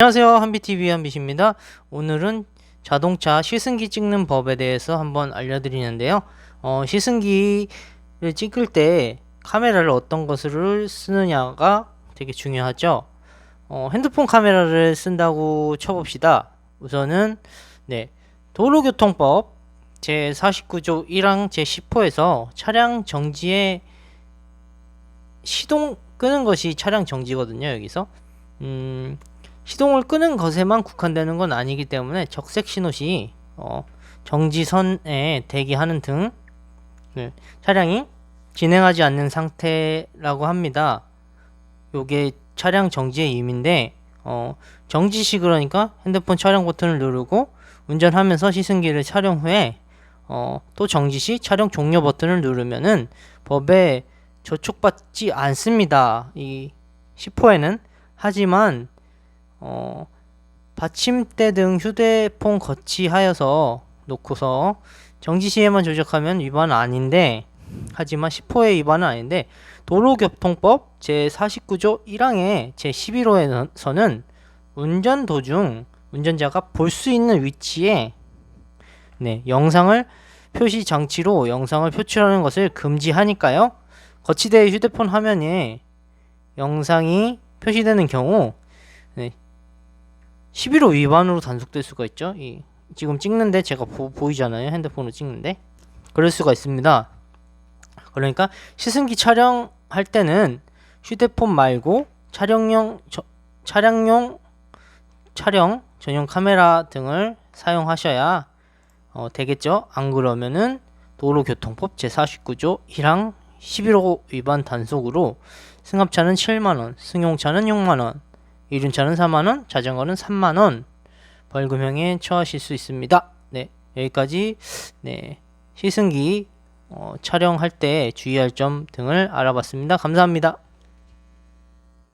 안녕하세요. 한비TV 한빛입니다. 오늘은 자동차 시승기 찍는 법에 대해서 한번 알려드리는데요. 어, 시승기를 찍을 때 카메라를 어떤 것을 쓰느냐가 되게 중요하죠. 어, 핸드폰 카메라를 쓴다고 쳐봅시다. 우선은 네 도로교통법 제 49조 1항 제 10호에서 차량 정지에 시동 끄는 것이 차량 정지거든요 여기서. 음 시동을 끄는 것에만 국한되는 건 아니기 때문에 적색 신호시 어, 정지선에 대기하는 등 네, 차량이 진행하지 않는 상태라고 합니다. 요게 차량 정지의 의미인데 어, 정지시 그러니까 핸드폰 촬영 버튼을 누르고 운전하면서 시승기를 촬영 후에 어, 또 정지시 촬영 종료 버튼을 누르면은 법에 저촉받지 않습니다. 이 10호에는 하지만 어, 받침대 등 휴대폰 거치하여서 놓고서 정지 시에만 조작하면 위반은 아닌데 하지만 10호의 위반은 아닌데 도로교통법 제 49조 1항의 제 11호에서는 운전 도중 운전자가 볼 수 있는 위치에 네, 영상을 표시 장치로 영상을 표출하는 것을 금지하니까요. 거치대 휴대폰 화면에 영상이 표시되는 경우 네, 11호 위반으로 단속될 수가 있죠. 이 지금 찍는데 제가 보, 보이잖아요. 핸드폰으로 찍는데 그럴 수가 있습니다. 그러니까 시승기 촬영할 때는 휴대폰 말고 촬영용 저, 차량용 촬영 전용 카메라 등을 사용하셔야 어, 되겠죠. 안 그러면은 도로교통법 제49조 1항 11호 위반 단속으로 승합차는 7만원, 승용차는 6만원, 이륜차는 4만원, 자전거는 3만원 벌금형에 처하실 수 있습니다. 네, 여기까지 네, 시승기 어, 촬영할 때 주의할 점 등을 알아봤습니다. 감사합니다.